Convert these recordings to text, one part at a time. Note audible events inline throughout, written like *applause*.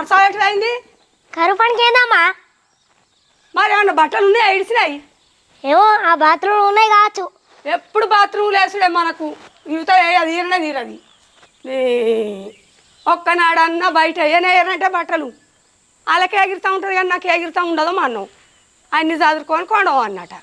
ఎట్లా అయింది? కరువు పనికి ఏందమ్మా? మరి ఏమన్నా బట్టలు ఉన్నాయి? ఇడిసినాయి? ఏమో ఆ బాత్రూమ్ ఉన్నాయి కావచ్చు. ఎప్పుడు బాత్రూమ్ లేసుడే మనకు? యువత అది ఈరనే తీరది. ఈ ఒక్కనాడన్నా బయట ఏనే ఏరంటే బట్టలు. వాళ్ళకి ఎగిరుతూ ఉంటుంది కానీ నాకు ఎగిరుతూ ఉండదు మా అన్నం. అన్ని చదువుకొని కొండవు అన్నట.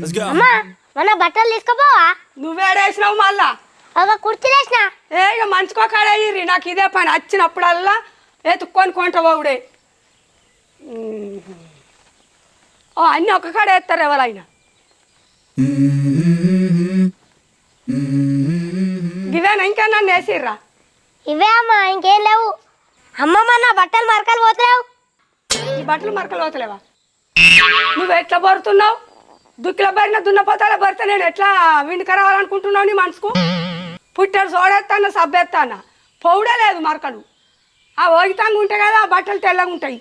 Let's go. అమ్మా మన బట్టలు తీసుకుపోవా? నువ్వేడేసినావు మళ్ళా? ఒక కుర్చీలు వేసిన ఏ ఇక మంచుకోకాడయ్యి నాకు ఇదే పని. వచ్చినప్పుడల్లా ఎత్తుక్కొని కొంట పోవుడే. ఓ అన్నీ ఒక్క కాడ వేస్తారు ఎవరైనా ఇవేనా? ఇంకా నన్ను వేసిర్రా? ఇవే అమ్మా ఇంకేం లేవు. అమ్మమ్మ నా బట్టలు మరకలు పోతలేవు. ఈ బట్టలు మరకలు పోతలేవా? నువ్వు ఎట్లా బరుతున్నావు దుక్కిలో బరిన దున్నపోతాలో బరితే నేను ఎట్లా విండికి రావాలనుకుంటున్నావు నీ మనసుకు? పుట్టాడు సోడేస్తాను సబ్బెత్తాను? పౌడే లేదు మరకలు. ఆ ఓగితంగా ఉంటాయి కదా ఆ బట్టలు తెల్లగా ఉంటాయి.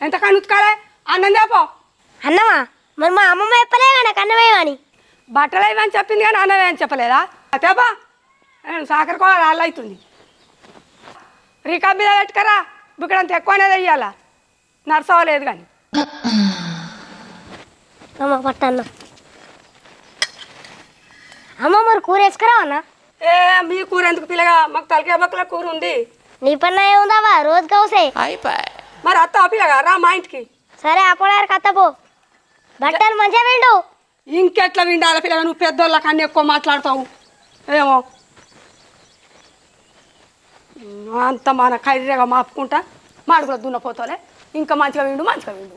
ఎంతకని ఉతకాలే? అన్నం దేపో అన్నమా మరి మా అమ్మమ్మ చెప్పలే నాకు అన్నమేమని బట్టలు ఇవని చెప్పింది కానీ అన్నమే అని చెప్పలేదా? తేపా సాకర కూడా రాళ్ళు అవుతుంది. రీకా మీద పెట్టుకరా బుక్కడంత ఎక్కువనే వెయ్యాలా నర్సవలేదు కానీ. *laughs* అమ్మ పట్టన్న. అమ్మ మరి కూర వేసుకురా అన్న? ఏ మీ కూర ఎందుకు పిల్లగా? మాకు తలకాయ బక్కల కూర ఉంది. నీ పన్న ఏముందావా రోజు కౌసే మరి అత్త పిల్లగా రా మా ఇంటికి. సరే అప్పడారు కత్తపో బట్టలు మంచిగా వెండు. ఇంకెట్లా విండాలి పిల్లగా? నువ్వు పెద్దోళ్ళ కన్నా ఎక్కువ మాట్లాడతావు. ఏమో. అంత మన ఖైరీగా మాపుకుంటా? మాడుగులో దున్నపోతాలే ఇంకా మంచిగా విండు మంచిగా విండు.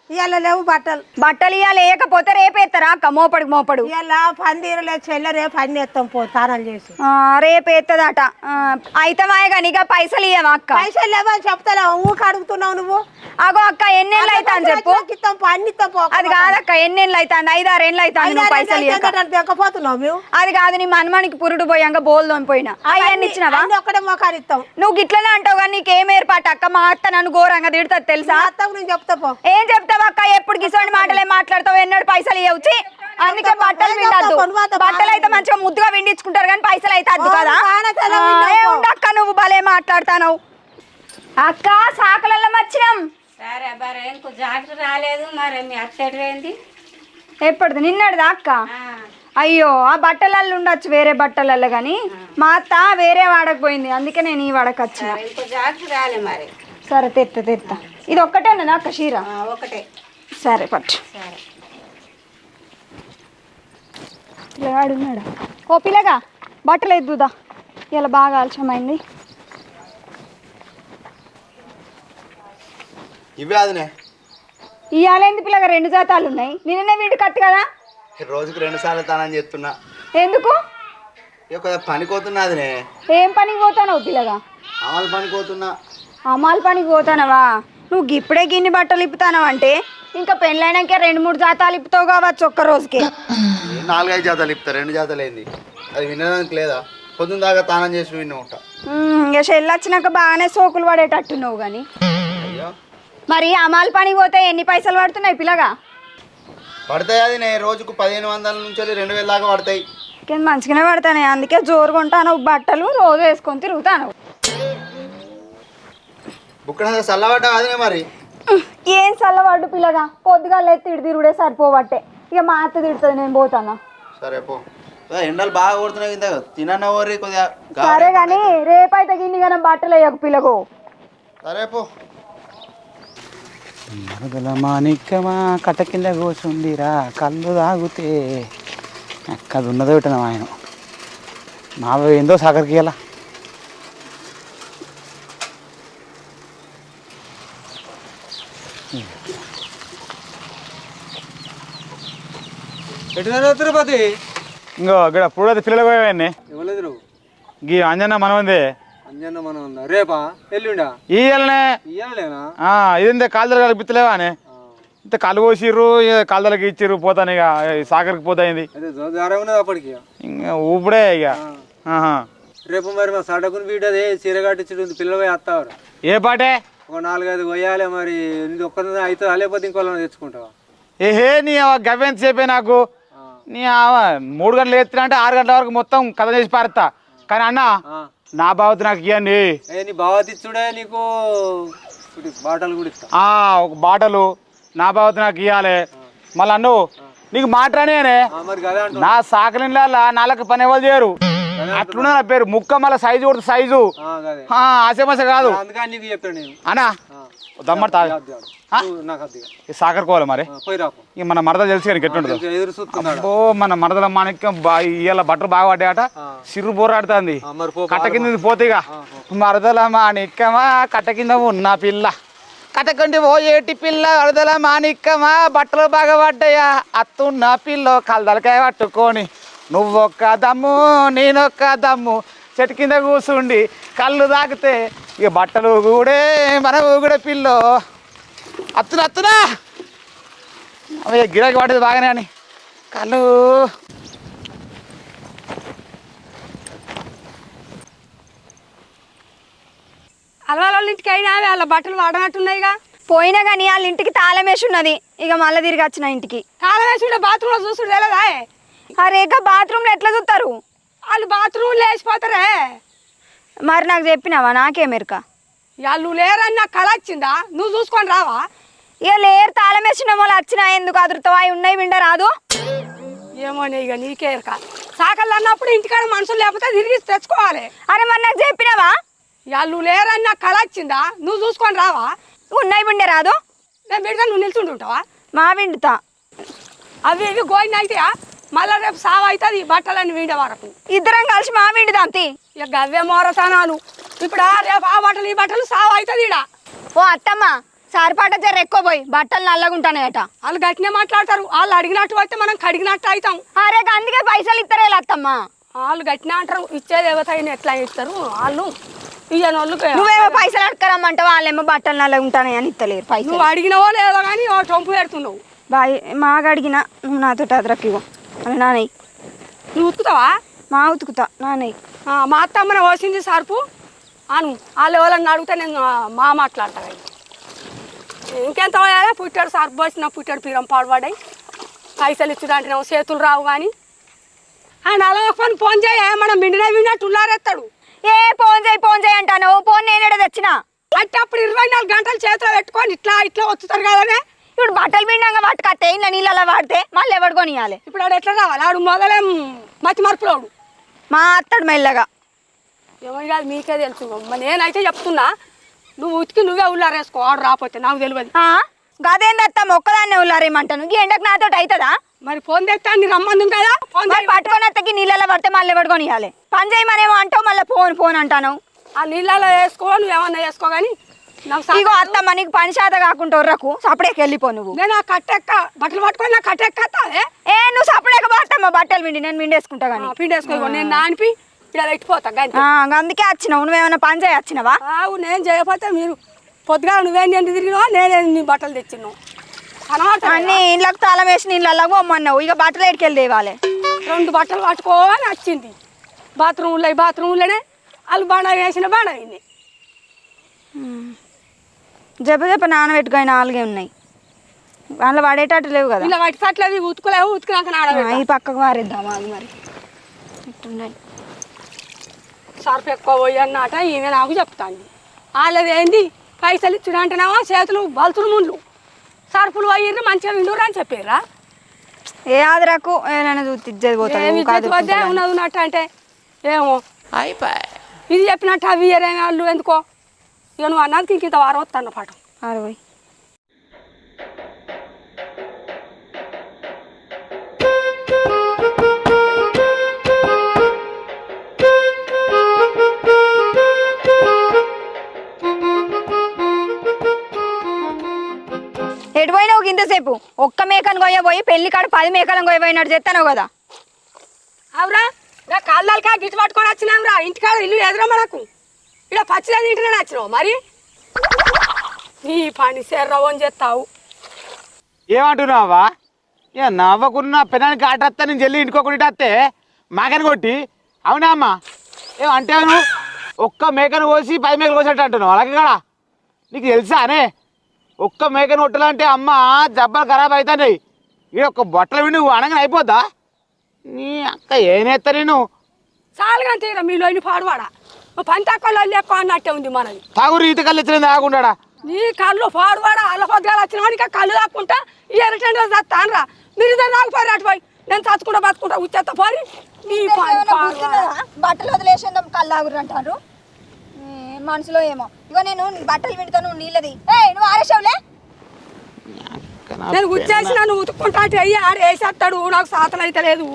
ఇవాళ లేవు బట్టలు. బట్టలు ఇవాళ వేయకపోతే రేపేస్తారా అక్క? మోపడికి మోపడు. ఇవాళ పని తీరలే చెల్లె రేపు అన్ని ఎత్తాం పో స్నానాలు చేసి. రేపేత్తదట అయితే మాయగా నీగా పైసలు ఇయ్యవా అక్క? పైసలు లేవని చెప్తా ఊక అడుగుతున్నావు నువ్వు. అగో అక్క ఎన్నేళ్ళు అవుతా అని చెప్పు. ఇస్తాం పో. అది కాదక్క ఎన్నేళ్ళు అవుతాంది ఐదారు ఏళ్ళు అవుతాంది నువ్వు పైసలు అయితే మేము? అది కాదు నీ మనమానికి పురుడు పోయాక బోల్ దొంగిపోయినా. అవన్నీ ఇచ్చినావా? ఒక్కడే మొఖాలు ఇస్తాం నువ్వు గిట్లనే అంటావు కానీ నీకేం ఏర్పాటు అక్క? మా అత్త నన్ను ఘోరంగా తిడుతుంది తెలుసా? అత్తకు నేను చెప్తా పో. ఏం చెప్తావు అక్క ఎప్పుడు గిసోని మాటలే మాట్లాడతావు? ఎన్నడు పైసలు ఇవ్వచ్చి అందుకే బట్టలు విండద్దు బట్టలు అయితే మంచిగా ముద్దుగా విండించుకుంటారు కానీ పైసలు అయితే అద్దు కదా? ఉండక్క నువ్వు భలే మాట్లాడతావు అక్క సాకలల్లో మచ్చినాం. సరే బరే ఇంకో జాకెట్ రాలేదు. మరి మీ అత్తడి ఏంది ఎప్పటిది? నిన్నటిదా అక్క? అయ్యో ఆ బట్టలల్లో ఉండొచ్చు వేరే బట్టలల్లో కానీ. మా అత్త వేరే వాడకపోయింది. అందుకే నేను ఈ వాడకు వచ్చిన. ఇంకో జాకెట్ రాలే మరి. సరే తెత్త తెత్త. ఇది ఒక్కటేనా అక్క షీర ఆ, ఒకటే. సరే పట్టు. సరే. పిల్లగాడు ఉన్నాడా ఓ పిల్లగా బట్టలు ఎద్దుదా ఇలా బాగా ఆలస్యమైంది. ఇవే అదినే. ఇవాళేంది పిల్లగా రెండు జాతాలు ఉన్నాయి? నిన్ననే వీడి కత్తి కదా? రోజుకి రెండు సార్లు తానని చెప్తున్నా. ఎందుకు? ఇక కొద్దిగా పనికి పోతున్నా అదినే. ఏం పనికి పోతానవు పిల్లగా? అమలు పనికి పోతున్నా. అమ్మాల్ పనికి పోతానవా? నువ్వు ఇప్పుడే గిన్ని బట్టలు ఇప్పుతానవు అంటే ఇంకా పెళ్ళైనాక రెండు మూడు జాతాలు ఇప్పుతావు కావచ్చు ఒక్క రోజుకి. నాలుగైదు జాతలు ఇప్తా రెండు జాతలు ఏంది అది వినడానికి లేదా? పొద్దున్న దాకా తానం చేసి విన్న ఉంటా ఇక చెల్లి వచ్చినాక బాగానే సోకులు పడేటట్టు నువ్వు కానీ మరి అమ్మాల్ పనికి పోతే ఎన్ని పైసలు పడుతున్నాయి పిల్లగా? పడతాయి అది నేను రోజుకు పదిహేను వందల నుంచి రెండు వేల దాకా పడతాయి. మంచిగానే పడతానే అందుకే జోరు కొంటాను బట్టలు రోజు వేసుకొని తిరుగుతాను బుక్కడ చల్లబడ్డా మరి. ఏం చల్లవాడు పిల్లగా పొద్దుగా లేదు తిడి తిరుగుడే సరిపోబట్టే. ఇక మా అత్త తిడుతుంది నేను పోతాను? సరే పో. ఎండలు బాగా కొడుతున్నాయి ఇంత తినన్న ఓరి కొద్దిగా సరే కానీ రేపైతే గిన్ని కానీ బట్టలు వేయకు పిల్లకు. సరే పో. మరదల మాణిక్యమా కట్ట కింద కూర్చుందిరా కళ్ళు తాగితే అది ఉన్నదో పెట్టిన ఆయన మా ఏందో సాగరికి ఇలా ఎటువైనా తిరుపతి? ఇంకో ఇక్కడ పుడైతే పిల్లలు పోయావన్నీ ఇవ్వలేదు నువ్వు? గీ అంజన్న మనమంది అంజన్న మనం ఉందా రేపా? ఎల్లుండా? ఇయ్యాలేనా. ఇదేందే కాలుదలు కలిపిత్తలేవా అని? ఇంత కలు పోసిర్రు కాలుదలకి ఇచ్చిర్రు పోతాను ఇక సాగరికి పోతాయింది. అప్పటికి ఇంకా. ఊపిడే ఇక. రేపు మరి మా సడకుని వీడదే చీర కట్టించుడు పిల్లలు పోయి వస్తావారు ఏ పాటే? ఒక నాలుగైదు కొయ్యాలి మరి ఇది ఒక్కరిని అవుతుందా లేకపోతే ఇంకోళ్ళని తెచ్చుకుంటావా? ఏహే నీ గవ్వెంత సేపే నాకు? నీ మూడు గంటలు ఎత్తున్నా అంటే ఆరు గంటల వరకు మొత్తం కథ చేసి పారేస్తా కానీ అన్న. నా బావతి నాకు ఇవ్వండి నీ బావతిచ్చుడే నీకు? ఇటు బాటలు కూడా ఇస్తా. ఒక బాటలు నా బావతి నాకు ఇవ్వాలి మళ్ళీ అన్ను నీకు మాట్లాడేనే అంటున్నా. నా సాకలిళ్ళ నాలుగు పని ఎవరు చేయరు? అట్లున్నా నా పేరు. ముక్క మళ్ళీ సైజు కొడుతుంది సైజు. ఆ, అదే ఆశమస కాదు. నాకు అద్దు ఇక. సాకరుకోవాలి మరి. ఇక మన మరద తెలుసు కానీ ఎట్లుంటుందో. ఓ మన మరదల మాణిక్యం ఇవాళ బట్టలు బాగా పడ్డాయట. సిర్రు బోరాడుతుంది మరి పో కట్ట కింద పోతేగా మరదల మాణిక్యమా కట్ట కింద ఉన్న పిల్ల. కట్టకండి ఓ ఏటి పిల్ల వరదల మాణిక్యమా బట్టలు బాగా పడ్డాయా. అత్తున్న పిల్ల కలదలకాయ పట్టుకొని. నువ్వొక్క దమ్ము నేనొక్క దమ్ము. చెట్టు కింద కూర్చుండి కళ్ళు తాగితే ఇక బట్టలు కూడా మన కూడా పిల్ల. అత్తున అత్తునా? అవి గిరాకీ పడేది బాగానే అని. కళ్ళు. అలవాళ్ళ వాళ్ళ ఇంటికి అయినా వాళ్ళ బట్టలు వాడనట్టున్నాయిగా. పోయినా కానీ వాళ్ళ ఇంటికి తాళం వేసి ఉన్నది ఇక మళ్ళీ తిరిగి వచ్చిన ఇంటికి. కాలం వేసి ఉండే బాత్రూంలో చూసుడు తెలియదా ఆ రేఖ బాత్రూంలో ఎట్లా చూస్తారు? వాళ్ళు బాత్రూమ్ లేచిపోతారే. మరి నాకు చెప్పినావా? నాకేమెరక వాళ్ళు లేరని నాకు కళ వచ్చిందా? నువ్వు చూసుకొని రావా? ఇక లేరు తాళం వేసిన వాళ్ళు వచ్చినా ఎందుకు అదురుతావా అవి ఉన్నాయి విండ రాదు. ఏమో ఇక నీకేరక సాకళ్ళు అన్నప్పుడు ఇంటికాడ మనుషులు లేకపోతే తిరిగి తెచ్చుకోవాలి. అరే మరి నాకు చెప్పినావా? వాళ్ళు లేరని నాకు కళ వచ్చిందా? నువ్వు చూసుకొని రావా? ఉన్నాయి విండే రాదు. నేను పెడితే నువ్వు నిల్చుంటుంటావా మా విండుతా. అవి ఇవి గోయిన అయితే మళ్ళీ రేపు సావు అవుతుంది బట్టలన్నీ వీడే వరకు ఇద్దరం కలిసి మా విండుదాం తీ ఇక గవ్వే మోరతనాలు. ఇప్పుడు ఆ రేపు ఆ బట్టలు ఈ బట్టలు సావు అవుతుంది ఈడ. ఓ అత్తమ్మ సారిపాట జర ఎక్కువ పోయి బట్టలు నల్లగుంటానయట వాళ్ళు గట్టినే మాట్లాడతారు వాళ్ళు అడిగినట్టు అయితే మనం కడిగినట్టు అవుతాం. అరే అందుకే పైసలు ఇస్తారే అత్తమ్మ. వాళ్ళు గట్టినే అంటారు ఇచ్చేది ఎవరైనా ఎట్లా ఇస్తారు? వాళ్ళు ఇయ్యని వాళ్ళు నువ్వేమో పైసలు అడగరమ్మంటావు వాళ్ళేమో బట్టలు నల్లగుంటానని అని ఇస్తలేరు పైసలు. నువ్వు అడిగినవో లేదో కానీ ఓ టొంపు పెడుతున్నావు. బాయ్ మాకు అడిగిన నువ్వు నాతో అదరకు ఇవ్వు అలా నానయ్య. నువ్వు ఉతుకుతావా? మా ఉతుకుతా నానయ్య. ఆ, మా అత్తమ్మన పోసింది సరుపు. అను వాళ్ళు ఎవరన్నా అడిగితే నేను మా మాట్లాడతా. ఇక. ఇంకెంత పోయాలి? పుట్టాడు సరుపు పోసిన పుట్టాడు పీరం పాడుపడాయి పైసలు ఇచ్చుదంటేనేమో చేతులు రావు కానీ ఆయన అలా పని ఫోన్ చేయ మనం మిండిన విన్నట్టు ఉల్లారెత్తాడు ఏ ఫోన్ చేయి ఫోన్ చేయి అంటాను. ఫోన్ నేనేడ తెచ్చినా. అంటే అప్పుడు ఇరవై నాలుగు గంటలు చేతిలో పెట్టుకొని ఇట్లా ఇట్లా వచ్చుతారు కదనే. ఇప్పుడు బట్టలు పిండంగా పట్టుకత్తే ఇంట్లో నీళ్ళలో వాడితే మళ్ళీ ఎవడు కొనియాలి? ఇప్పుడు ఆడు ఎట్లా రావాలి ఆడు మొదలేం మతి మార్పులోడు. మా అత్తడు మెల్లగా. ఏమని కాదు మీకే తెలుసు. నేనైతే చెప్తున్నా నువ్వు ఉతికి నువ్వే ఉల్లారేసుకో ఆడు రాకపోతే నాకు తెలియదు. గదేంది అత్త మొక్కదాన్నే ఉల్లారేమంటాను ఈ ఎండకు నాతో అవుతుందా మరి ఫోన్ తెస్తా నీ రమ్మంది కదా? ఫోన్ మరి పట్టుకొని అత్తకి నీళ్ళలో పడితే మళ్ళీ ఎవడు కొనియాలి? పని చేయమనేమో అంటావు మళ్ళీ ఫోన్ ఫోన్ అంటాను? ఆ నీళ్ళలో వేసుకో నువ్వు ఏమన్నా వేసుకో కానీ ఇగో అత్తమ్మ నీకు పని శాత కాకుండా ఒర్రకు సపడేకి వెళ్ళిపో నువ్వు. నేను ఆ కట్టెక్క బట్టలు పట్టుకొని నా కట్టెక్కతాదే ఏ? నువ్వు సపడేక పడతామ్మా బట్టలు పిండి నేను పిండేసుకుంటా కానీ పిండి వేసుకో ఇగో నేను నానిపి ఇక్కడ పెట్టిపోతా అందుకే వచ్చినావు నువ్వేమైనా పని చేయ వచ్చినావా? నేను చేయకపోతే మీరు పొద్దుగా నువ్వేం ఎందుకు తిరిగినావా? నేనే నీ బట్టలు తెచ్చినావు అన్ని ఇళ్ళకు తాళం వేసి నీళ్ళలో పోమ్మన్నావు ఇక బట్టలు ఎడికెళ్ళి తేవాలి. రెండు బట్టలు పట్టుకోని వచ్చింది. బాత్రూంలో ఈ బాత్రూంలోనే వాళ్ళు బాణ వేసిన బాణ విని జప జప నానబెట్టుకొని నాలుగే ఉన్నాయి. అందులో పడేటట్టు లేవు కదా. ఇలా వాటి తట్లేదు ఉతుకులేవు ఉతికినాక నాడబెట్ట ఈ పక్కకు మారిద్దాం అది మరి. ఇట్టున్నాయి సర్ఫ్ ఎక్కువ పోయి అన్నట ఈమె నాకు చెప్తాంది. వాళ్ళది ఏంది? పైసలు ఇచ్చుడు అంటేనేమో చేతులు బలుతులు ముండ్లు. సర్ఫులు పోయిర్రు మంచిగా విండురు అని చెప్పారా ఏ ఆదరకు ఏదైనా ఇజ్జది పోతుంది అదురుకుంటా ఉన్నది ఉన్నట్టు అంటే ఏమో. ఇది చెప్పినట్టు అవి ఇయ్యరే వాళ్ళు ఎందుకో? ఇక నువ్వు అన్నందుకు ఇంక ఇంత వారం వస్తాను పాట అరవై. ఇంతసేపు ఒక్క మేకను కొయ్యబోయి పెళ్ళి కాడ పది మేకలను కొయ్యబోయినట్టు చెప్తాను కదా. అవురా నా కాళ్ళకా గిట్టు పట్టుకొని వచ్చినాం రా ఇంటికాడ ఇల్లు ఎదురా మనకు. ఇక్కడ పచ్చిగా తింటున్నాను వచ్చినావు మరి? నీ పని శర్రవని చేస్తావు. ఏమంటున్నావా? ఏ నవ్వకున్న పెనానికి ఆట వస్తా నేను చెల్లి ఇంటికొకటి వస్తే మాకని కొట్టి? అవునా అమ్మ? ఏమంటే నువ్వు ఒక్క మేకను కోసి పది మేకలు కోసేట అంటున్నావు అలాగే కదా? నీకు తెలుసా అనే? ఒక్క మేకను కొట్టాలంటే అమ్మ జబ్బలు ఖరాబ్ అవుతున్నాయి ఇక ఒక్క బట్టలు విని నువ్వు అనగానే అయిపోద్దా? నీ అక్క ఏనేస్తా నేను చాలుగా తీరా మీలో పాడువాడా? లొల్లి ఎక్కువ అన్నట్టే ఉంది మనది. తాగురు ఈత కళ్ళు ఇచ్చిన తాగుండా నీ కళ్ళు పాడువాడా అల్లపొద్దుగా వచ్చిన వాడికి కళ్ళు తాక్కుంటా ఈ ఎరటెండో చస్తాను రా మీరు ఇద్దరు నాకు పోయి అటు పోయి నేను చచ్చుకుంటా బతుకుంటా ఉచ్చేత్త పోరి నీ. బట్టలు వదిలేసేద్దాం కళ్ళు అంటారు. మనసులో ఏమో. ఇగో నేను బట్టలు వింటాను నీళ్ళది. ఏ నువ్వు ఆరేసావులే? నేను ఉచ్చేసిన నువ్వు ఉతుక్కుంటా అంటే అయ్యి ఆడు వేసేస్తాడు నాకు సాతలు అయితే లేదు.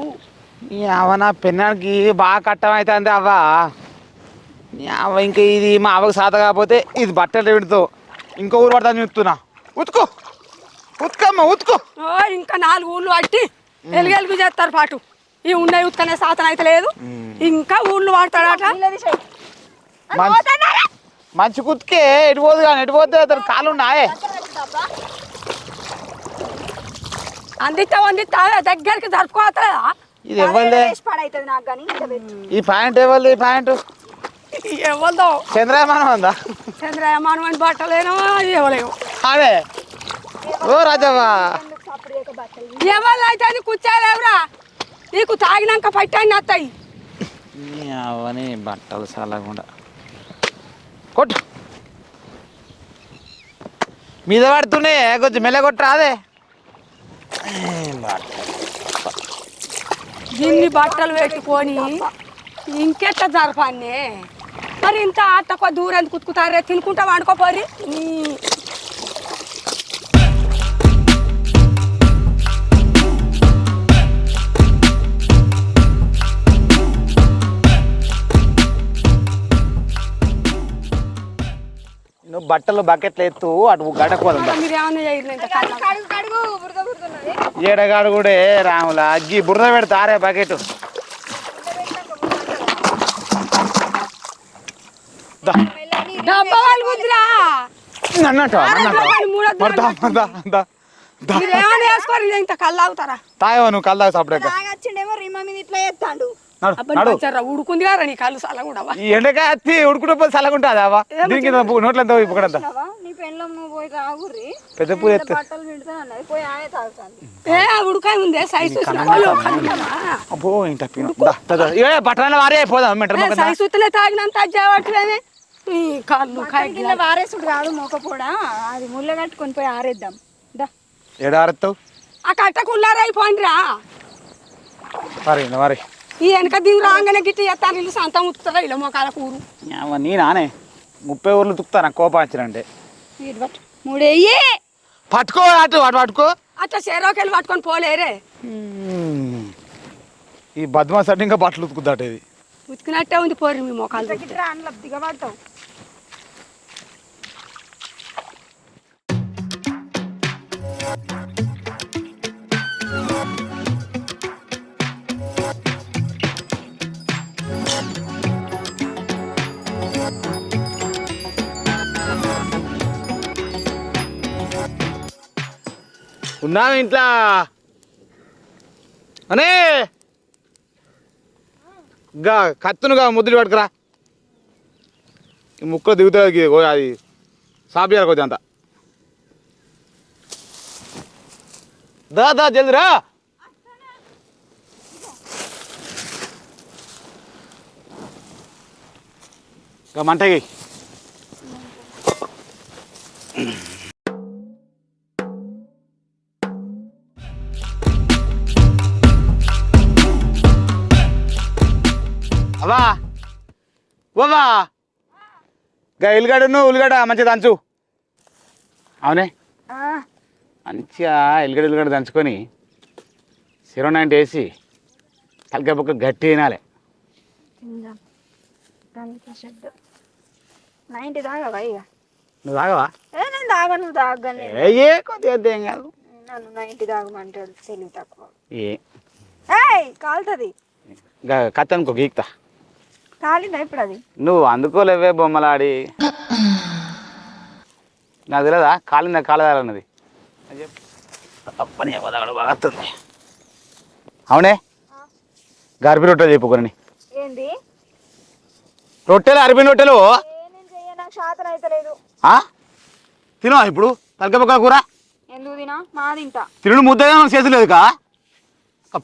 నీ అవ్వ నా పెన్నానికి బాగా అవ్వ నీ అవ్వ. ఇంకా ఇది మా అవ్వకు సాత కాకపోతే ఇది బట్టలు విడుతో ఇంకో ఊరు పడతాను చెప్తున్నా. ఉతుకో. ఉతుకమ్మ ఉతుకో. ఓ ఇంకా నాలుగు ఊళ్ళు పట్టి ఎలుగెలుగు చేస్తారు పాటు. ఈ ఉన్నాయి ఉత్తనే సాతన అయితే లేదు. ఇంకా ఊళ్ళు వాడతాడట మంచి మంచి కుతికే ఎటు పోదు కానీ ఎటు పోతే అతను కాలు ఉన్నాయే. అందిస్తా అందిస్తా దగ్గరికి జరుపుకోవట్లేదా? ఇది ఎవరిదే? ఈ ప్యాంట్ ఎవరిది? ఈ ప్యాంటు? ఎవరిదో చంద్రయామానం ఉందా? చంద్రయామానం అని బట్టలేనో ఇవ్వలేవు. అదే. ఓ రాజవ్వా. ఎవరు అయితే కూర్చోలేవురా నీకు తాగినాక పట్టాన్ని వస్తాయి అవని బట్టలు చల్లకుండా కొట్టు. మీద పడుతూనే కొంచెం మెల్ల కొట్టరా అదే. ఇన్ని బట్టలు పెట్టుకొని ఇంకెట్ట జరపాన్ని? మరి ఇంత ఆటకో దూరం కుతుకుతారే తినుకుంటా వండుకోపోరి నీ- నువ్వు బట్టలు బకెట్లు ఎత్తు అటు బురదున్నది ఏడగాడు కూడా రాముల? అగ్గి బురద పెడతారే బకెట్ డబ్బా వాళ్ళు కుదిరా అన్నట్టు మీరు ఏమన్నా వేసుకోరు ఇంత కళ్ళు అవుతారా తాయవా నువ్వు కల్దా సపరేట్గా తాగొచ్చిండేమో రిమ్మ మీద ఇట్లా చేస్తాడు నడు వచ్చారా ఉడుకుంది కదా నీ కళ్ళు ఎండకాయ అత్తి ఉడుకుంటే పోయి చల్లగుంటుంది అవ్వ. దీనికి నోట్లంతా ఇప్పుడంతా నీ పెళ్ళం నువ్వు పోయి రాగుర్రి పెద్ద సైజు అబ్బో ఇంట బట్టల వారే పోదాం. తాగినంత నీ కళ్ళు కింద వారేసుడు కాదు మోకపోడా అది ముళ్ళ కట్టుకొని పోయి ఆరేద్దాం. దా. ఏడారుతావు ఆ కట్టకుల్లారైపోండిరా మరి మరి. ఈ వెనక దీని రాగానే గిట్ట ఎత్తాను ఇల్లు సంతం ఉత్తుతారా ఇలా మొకాల కూరు. నీ నానే. ముప్పై ఊర్లు తుక్కుతాను కోపం వచ్చినంటే మూడేయ్యే పట్టుకో అటు అటు పట్టుకో. అట్లా చెరోకెళ్ళి పట్టుకొని పోలేరే ఈ బద్మాస్ అంటే ఇంకా బట్టలు ఉతుకుతాట ఇది ఉతికినట్టే ఉంది పోరి మీ అందులో దిగబడతావు. ఉన్నావు ఇంట్లో? అనే! గా కత్తునుగా ముద్దులు పట్టుకురా. ఈ ముక్కలు దిగుతుంది అది సాపియారు చేయాలి కొద్దిగా అంత. దా దా జల్ది రా. మంటగి అవా ఓవా గా ఎల్లిగడ్డను ఉల్లిగడ్డ మంచిగా అంచు అవునే? మంచిగా ఎల్లిగడ్డ ఉల్లిగడ్డ దంచుకొని సిరో నైంటీ వేసి తలకాయ పక్క గట్టి తినాలి నువ్వు తాగవా? ఏ తాగని ఏ కొద్దిగా కాదు. నన్ను నైన్టీ తాగమంటాడు తెలివి తక్కువ. ఏ. కాలుతుంది. కత్తి అనుకో గీక్తా. కాలిందా ఇప్పుడు అది? నువ్వు అందుకోలేవే బొమ్మలాడి. నాకు తెలియదా కాలిందా కాలేదన్నది అప్పని పదగడు బాగా వస్తుంది అవునే గర్భి రొట్టెలు చెప్పుకొని ఏంది? రొట్టెలు అరబి రొట్టెలు? తినవా ఇప్పుడు? తలకాయ పక్కల కూర? ఎందుకు తినా? మా తింటా. తిరుడు ముద్ద చేసలేదు కా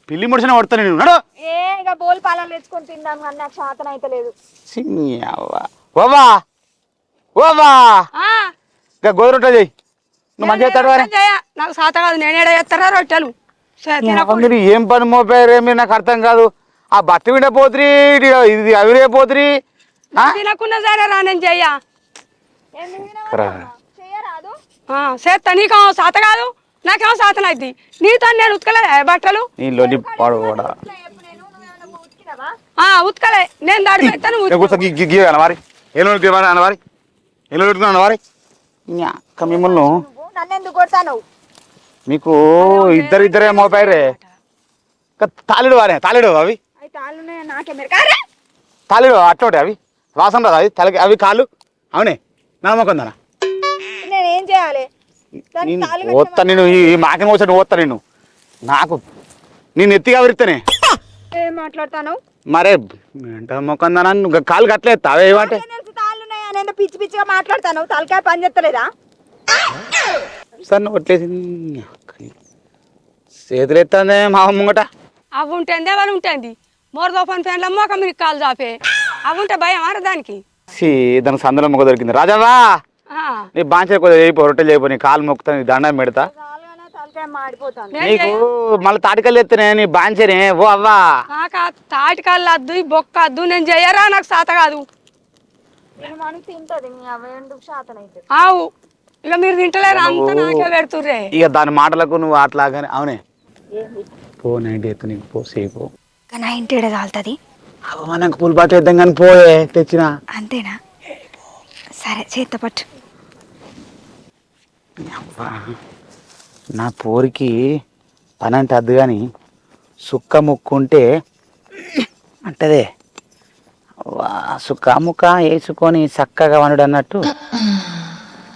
పిల్లి ముడిసిన పడతా నేను. నడు. ఏ ఇక బోల్ పాలలు తెచ్చుకొని తిందాం కానీ నాకు శాతం అయితే లేదు. ఓవా ఓవా ఆ, ఇంకా చెయ్యి. నువ్వు మంచిగా. నాకు సాత కాదు నేను ఏడ చేస్తారా రొట్టెలు? సరే, తినకు. మీరు ఏం పని మోపారే మీరు నాకు అర్థం కాదు. ఆ బట్ట విండ పోతురి ఇది అవిరే పోతురి. తినకున్నా సరే రా నేను చెయ్య? చెయ్యరాదు ఆ, చేస్తా నీకేమో సాత కాదు నాకేమో సాతన అయింది నీతో నేను ఉతకలే బట్టలు? నీళ్ళని పాడు కూడా. ఉతికినవా? ఆ ఉతకలే. నేను దాడి పెడతాను కూర్చో గీయాలి మరి ఏలో అన్న వారి ఏలో పెట్టుకున్నాను వారి అక్క మిమ్మల్ని నన్ను ఎందుకు కొడతాను మీకు ఇద్దరు ఇద్దరే మోపారే తాలిడు వారే తాలిడు అవి. తాలిడు అట్టోటే అవి. వాసన రాదు అవి? తలకి అవి కాళ్ళు? అవునే నా మొక్కం దానా? నేనేం చేయాలి? నేను తాళి ఓత్తా నేను ఈ మాకని వచ్చాను ఓత్తా నేను. నాకు నేను ఎత్తిగా విరితేనే ఏం మాట్లాడతాను మరే ఏంట మొక్కం దానా? నువ్వు కాలు కట్టలేదు ఏందో పిచ్చి పిచ్చిగా మాట్లాడతాను తలకాయ పని చేస్తలేదా సార్ నువ్వు కొట్టలేదు చేతులు ఎత్తాందే మా ముంగట. అవి ఉంటుంది ఎవరు ఉంటుంది? మోరదో పని ఫ్యాన్ల మోక మీరు కాలు చాపే అవి ఉంటే భయం ఆర దానికి? సి దానికి సందులో మొక్క దొరికింది. రాజావా ఆ, నీ బాంచే కొద్దిగా చేయిపో రొట్టెలు చేయిపో నీ కాలు మొక్కుతా నీ దండం పెడతా. నీకు. మళ్ళీ తాటికల్లు ఎత్తనే నీ బాంచనే ఓ అవ్వా! నాకు ఆ తాటి కళ్ళు అద్దు ఈ బొక్క అద్దు నేను చెయ్యరా నాకు సాత కాదు. ఆవు. ఇక మీరు తింటలేరు అంత నాకే పెడుతుర్రే. ఇక దాని మాటలకు నువ్వు అట్లాగానే అవునే. పో నైంటీ ఎత్తు నీకు పో సేపు కానీ ఆ ఇంటి తాగుతుంది మనకు పూలు పట్టు వేద్దాం కానీ పోయే తెచ్చిన. అంతేనా? సరే చేత పట్టు. నా పోరికి పని అంటే అద్దు కానీ సుక్క ముక్కుంటే అంటదే. సుక్క ముక్క వేసుకొని చక్కగా వనుడు అన్నట్టు.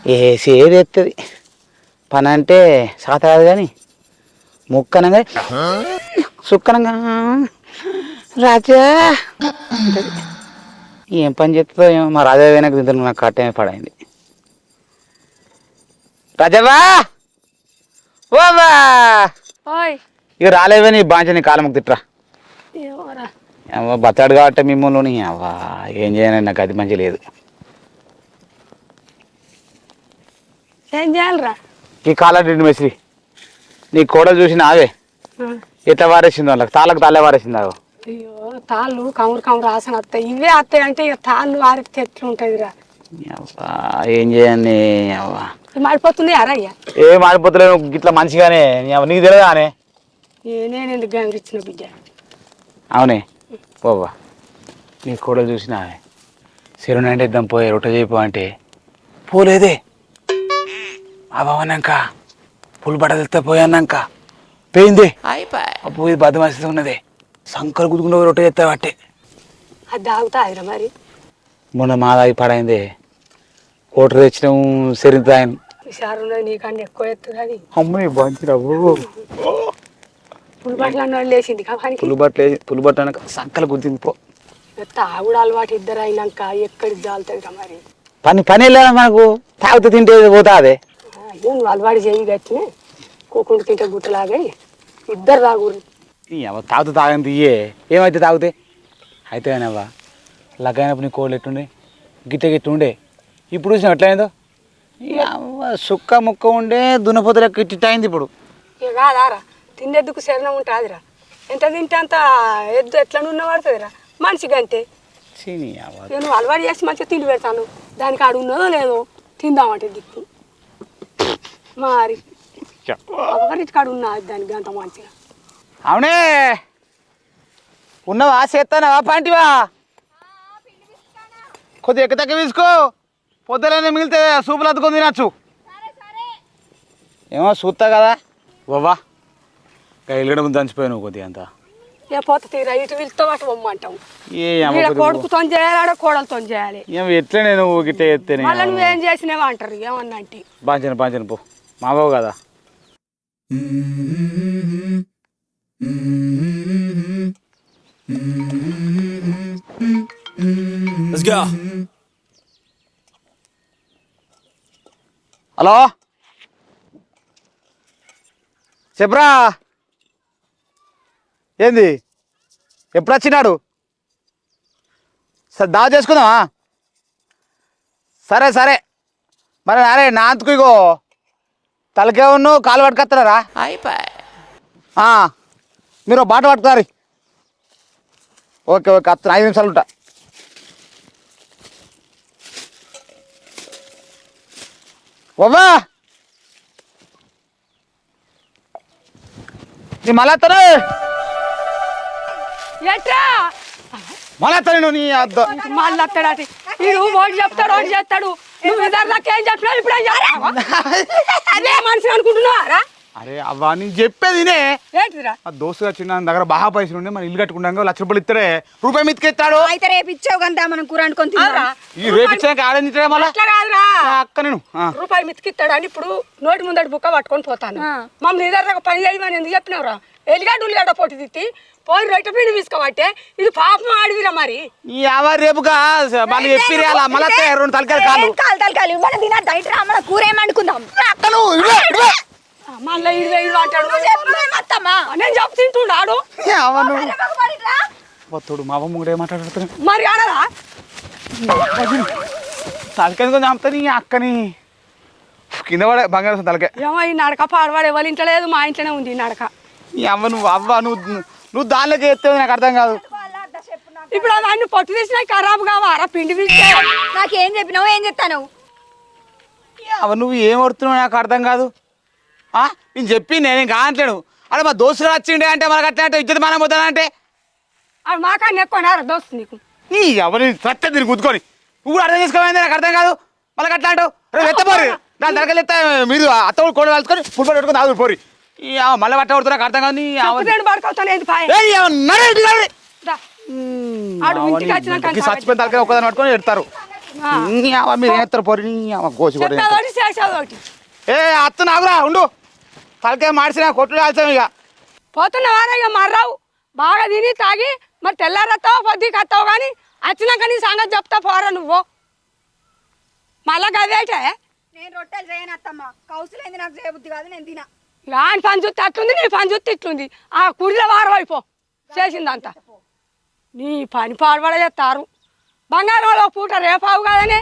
వేసి ఏది ఎత్తది. పని అంటే సాత కాదు కానీ ముక్కనగా సుక్కనంగా రాజా. ఏం పని చేస్తుందో ఏమో మా రాజా వెనక తింటాను నాకు కట్టమే పడైంది. రాజవ్వా! ఓవా ఇక రాలేవే నీ బాంచని కాలం తిట్రా బతాడు కాబట్టి మిమ్మల్ని అవ్వా ఏం చేయను నాకు అది మంచి లేదు. ఏం చేయాలిరా? ఈ కాలరెడ్డి మెస్రి నీ కోడలు చూసిన ఆవే. ఆ, ఎట్లా వారేసిందో వాళ్ళకి తాళ్ళకి తాళ్ళే వారేసింది ఆవు? అయ్యో తాళ్ళు కమురు కమురు ఆసన వస్తాయి ఇవే వస్తాయి అంటే ఇక తాళ్ళు వారికి ఎట్లుంటుందిరా? ఏం చేయని అవ్వా. మాడిపోతుంది అరయ్య ఏం ఆడిపోతలేవు ఇట్లా మంచిగానే. నీకు తెలియదా అనే నేను ఎందుకు గమనించిన బిడ్డ? అవునే. పోవా నీ కోడలు చూసిన అంటే ఇద్దాం పోయే రొట్టె చేయిపో అంటే పోలేదే. అవన్నాక పులు బట్ట తెస్తే పోయాన్నాక పోయింది. పోయి బద్దమసి ఉన్నదే. సంకలు కుదుకుంటూ రొట్టె చేస్తా బట్టే అది తాగుతాదిరా మరి. మొన్న మా దాగి పడైంది. కోటర్ తెచ్చినాము సెరింత ఆయన నీకన్నా ఎక్కువ ఎత్తు అది. అమ్మాయి బాంచిరావు పులిపట్ల వాళ్ళు లేచింది కాబట్టి అనక సంకలు గుద్దింది పో. తాగుడు అలవాటు ఇద్దరు అయినాక ఎక్కడికి జాలుతుందిరా మరి? పని పని వెళ్ళాలి మనకు తాగితే తింటే పోతాదే. ఆ, అయ్యో నువ్వు అలవాటు చేయి గట్టినే. కోకుండు తింటే గుట్టలాగా ఇద్దరు తాగురు తాగుతూ తాగని తీయే. ఏమైతే తాగితే? అయితే కానివ్వ లగ్గైనప్పుడు నీ కోళ్ళు ఎట్టుండే? గిట్ట గిట్ట ఉండే. ఇప్పుడు చూసిన ఎట్లయిందో? సుక్క ముక్క ఉండే దున్నపోతు లెక్క ఇట్ట అయింది ఇప్పుడు ఇక కాదారా తినేందుకు శరణం ఉంటుందిరా. ఎంత తింటే అంత ఎద్దు ఎట్లా ఉన్న పడుతుందిరా? మనిషికి అంతే నువ్వు అలవాటు చేసి మంచిగా తిండి పెడతాను. దానికి ఆడు ఉన్నదో లేదో తిందామంటే దిక్కు మరి. కాడు ఉన్నా దానికి అంత మంచిగా. అవునే. ఉన్నవా చేస్తానవా పాంటివా? కొద్దిగా ఎక్క తగ్గ తీసుకో పొద్దులనే మిగిలితే సూపులు అద్దుకొని తినచ్చు. ఏమో చూస్తా కదా. బాబా ఇక ఎల్లుగడ ముందు నువ్వు కొద్దిగా అంతా. ఏ పోత తీరా ఇటు వీళ్ళతో అటు కొడుకుతో చేయాలి కోడలతో ఎట్లా నేను గిట్ట ఎత్తేనే మళ్ళీ నువ్వేం చేసినావో అంటారు ఏమన్నా అంటే. బాంచను బాంచను పో. మావో కదా. హలో? చెప్పరా? ఏంది? ఎప్పుడు వచ్చినాడు సరే దావ చేసుకుందామా? సరే సరే. మరి అరే నాంతకు ఇగో. తలకే ఉన్ను కాలు పట్టుకొస్తున్నారా ఆ, మీరు బాట పట్టుకున్నారు ఓకే ఓకే అత్తను ఐదు నిమిషాలు ఉంటా. ఓవా నీ మళ్ళా ఎట్రా? మళ్ళా అత్తను నీ అద్ద మళ్ళీ అత్తడాటి వీడు ఓటు చెప్తాడు ఓటు చేస్తాడు. నువ్వు ఇద్దరు ఏం చెప్పినావు? ఇప్పుడు *laughs* మనిషి అనుకుంటున్నావారా అరే అవ్వా నేను చెప్పేది నే ఏంటిరా ఆ దోస్తుగా చిన్న దాని దగ్గర బాగా పైసలు ఉండే మన ఇల్లు కట్టుకున్నాక లక్ష రూపాయలు ఇస్తాడే రూపాయి ఇస్తాడు అయితే రేపు ఇచ్చావు కదా మనం కూర వండుకొని తిందాం. ఈ రేపు ఇచ్చాక ఆడని ఇస్తాడే మళ్ళా? అట్లా కాదురా. అక్క నేను. రూపాయి మితికిస్తాడు అని ఇప్పుడు నోటి ముందటి బుక్క పట్టుకొని పోతాను. మమ్మల్ని ఇద్దరు పని చేయమని ఎందుకు చెప్పినవరా? ఎలిగడ్డ ఉల్లిగడ్డ పొట్టి తిత్తి పోయి రొట్టె పిండి తీసుకోబట్టే ఇది పాపం ఆడివిరా మరి. ఈ అవ రేపుగా మళ్ళీ చెప్పి అలా మళ్ళీ రెండు తలకాయలు కాలు ఏం కాలు తలకాలు మనం తిన రా మన కూర ఏమండుకుందాం అక్క మళ్ళీ ఇది అంటాడు నేను వత్తుడు మా కూడా ఏమాట్లాడుతాను మరి తలకాయ కొంచెం అక్కని. కింద పడే బంగారం తలకాయ. ఏమో ఈ నడక పాడవాడు ఎవరి ఇంట్లో లేదు మా ఇంట్లోనే ఉంది ఈ నడక. అవ్వ నువ్వు అవ్వ నువ్వు నువ్వు దానిలోకి ఎత్తేది నాకు అర్థం కాదు. ఇప్పుడు అది అన్ని పొట్టు తీసినా ఖరాబ్ కావారా పిండి నాకేం చెప్పినావు ఏం చెప్తాను ఈ అవ్వ నువ్వు ఏం వడుతున్నావు నాకు అర్థం కాదు? నేను చెప్పి నేను కానట్లేను అరే మా దోస్తులు వచ్చిండే అంటే మనకు అట్లా అంటే ఇద్దరు మనం పోతానంటే అది మాకన్నా ఎక్కువ దోస్తు నీకు. నీ ఎవరిని సత్య దీన్ని గుద్దుకొని? నువ్వు కూడా అర్థం చేసుకోవాలి నాకు అర్థం కాదు. మళ్ళీ అట్లా అంటావు? రేపు ఎత్తపోరి దాని ఎత్త మీరు అత్తలు కూడా కలుసుకొని ఫుల్ పెట్టుకొని ఆదు పోరి. మళ్ళీ పట్ట కొడుతున్నా నాకు అర్థం కాదు నీ చచ్చిపోయిన తలకాయ పట్టుకొని ఎడతారు. మీరు ఏం పోరి? గోసి అత్త నాకురా ఉండు. తలకాయ మార్చిన కొట్లు కాల్చాం ఇక. పోతున్నవారా ఇక మర్రావు? బాగా తిని తాగి మరి తెల్లారత్తావు పొద్దుకి వస్తావు కానీ వచ్చినాక నీ సంగతి చెప్తా పోరా నువ్వు. మళ్ళా గదేటే నేను రొట్టెలు చేయను అత్తమ్మ. కౌసులైంది నాకు చేయబుద్ధి కాదు నేను తినా. ఆయన పని చూస్తే అట్లుంది నీ పని చూస్తే ఇట్లుంది. ఆ కుడిలో వారం అయిపో. చేసిందంతా. నీ పని పాడబడ చేస్తారు బంగారం పూట రేపావు కదనే.